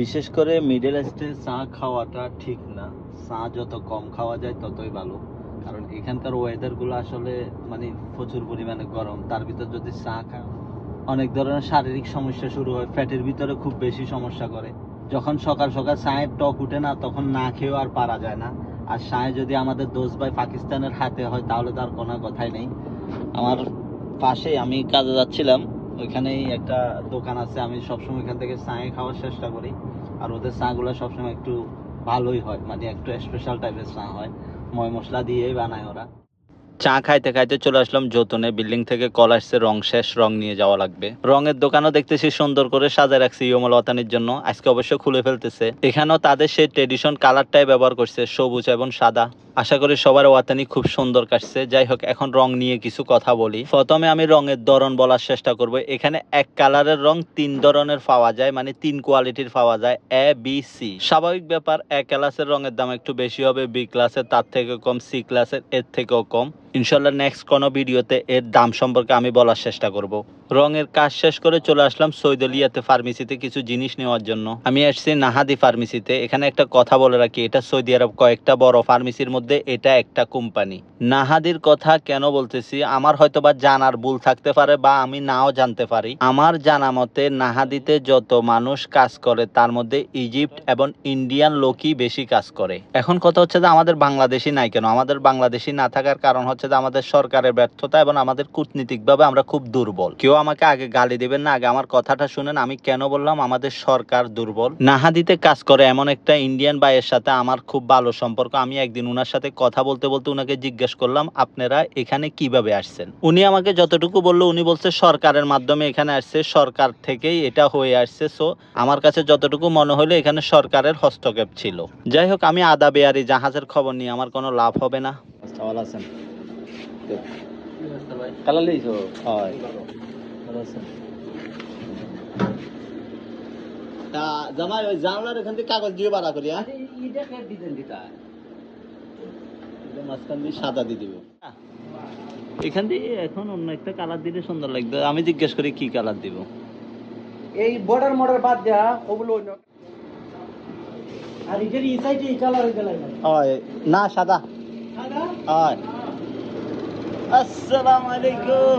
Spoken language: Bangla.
বিশেষ করে মিডল ইস্টে চা খাওয়াটা ঠিক না। চা যত কম খাওয়া যায় ততই ভালো। কারণ এখানকার ওয়েদারগুলো আসলে মানে প্রচুর পরিমাণে গরম। তার ভিতর যদি চা খাও অনেক ধরনের শারীরিক সমস্যা শুরু হয়, ফ্যাটের ভিতরে খুব বেশি সমস্যা করে। যখন সকাল সকাল চায়ের টক উঠে না, তখন না খেয়েও আর পারা যায় না। আর চায় যদি আমাদের দোষ ভাই পাকিস্তানের হাতে হয়, তাহলে তার কোনো কথাই নেই। আমার পাশে আমি কাজে যাচ্ছিলাম। ওইখানেই একটা দোকান আছে। আমি সবসময় এখান থেকে চায়ে খাওয়ার চেষ্টা করি। আর ওদের চাগুলো সবসময় একটু ভালোই হয়। মানে একটু স্পেশাল টাইপের চা হয়। ময় মশলা দিয়েই বানায় ওরা। চা খাইতে খাইতে চলে আসলাম যতনে। বিল্ডিং থেকে কল আসছে, রং শেষ, রং নিয়ে যাওয়া লাগবে। রঙের দোকানও দেখতেছি সুন্দর করে সাজায় রাখছে ইয়মল ওয়াতানির জন্য। আজকে অবশ্য খুলে ফেলতেছে। এখানেও তাদের সেই ট্রেডিশন কালারটাই ব্যবহার করছে, সবুজ এবং সাদা। আশা করি সবার ওয়াতানি খুব সুন্দর কাটছে। যাই হোক, এখন রং নিয়ে কিছু কথা বলি। প্রথমে আমি রঙের ধরন বলার চেষ্টা করব। এখানে এক কালারের রং, তিন ধরনের পাওয়া যায় মানে তিন কোয়ালিটির পাওয়া যায় এ বি সি স্বাভাবিক ব্যাপার এ ক্লাসের রঙের দাম একটু বেশি হবে বি ক্লাসের তার থেকে কম সি ক্লাসের এর থেকেও কম। ইনশাল্লাহ নেক্সট কোনো ভিডিওতে এর দাম সম্পর্কে আমি বলার চেষ্টা করব। রঙের কাজ শেষ করে চলে আসলাম সৈদলিয়াতে ফার্মেসিতে কিছু জিনিস নেওয়ার জন্য। আমি আসছি নাহাদি ফার্মেসিতে এখানে একটা কথা বলে রাখি, এটা সৌদি আরব কয়েকটা বড় ফার্মেসির মধ্যে এটা একটা কোম্পানি নাহাদির কথা কেন বলতেছি? আমার হয়তো বা জানার ভুল থাকতে পারে বা আমি নাও জানতে পারি। আমার জানা মতে, নাহাদিতে যত মানুষ কাজ করে, তার মধ্যে ইজিপ্ট এবং ইন্ডিয়ান লোকই বেশি কাজ করে। এখন কথা হচ্ছে যে আমাদের বাংলাদেশি নাই কেন? আমাদের বাংলাদেশি না থাকার কারণ হচ্ছে যে আমাদের সরকারের ব্যর্থতা এবং আমাদের কূটনীতিকভাবে আমরা খুব দুর্বল। কেউ আমাকে আগে গালি দিবেন না, আগে আমার কথাটা শুনেন, আমি কেন বললাম আমাদের সরকার দুর্বল। নাহাদিতে কাজ করে এমন একটা ইন্ডিয়ান ভাইয়ের সাথে আমার খুব ভালো সম্পর্ক, আমি একদিন উনার সাথে কথা বলতে বলতে উনাকে জিজ্ঞেস করলাম, আপনারা এখানে কীভাবে আসছেন? উনি আমাকে যতটুকু বলল, উনি বলছে, সরকারের মাধ্যমে এখানে আসছে, সরকার থেকেই এটা হয়ে আসছে। সো আমার কাছে যতটুকু মনে হলো, এখানে সরকারের হস্তক্ষেপ ছিল। যাই হোক, আমি আদা বেয়ারি জাহাজের খবর নিয়ে আমার কোনো লাভ হবে না। ভালো আছেন? তা জামাই ওই জানলার এখান থেকে কাগজ দিয়ে বাড়া করি হ্যাঁ? মাঝখান দিয়ে সাদা দিয়ে দিব। এখান দিয়ে এখন অন্য একটা কালার দিলে সুন্দর লাগবে। আমি জিজ্ঞেস করি কি কালার দিব? এই বর্ডার মর্ডার বাদ দেয়া ওগুলো আর এটার এই সাইডে এই কালার গেল না সাদা? হয়। আসসালামু আলাইকুম।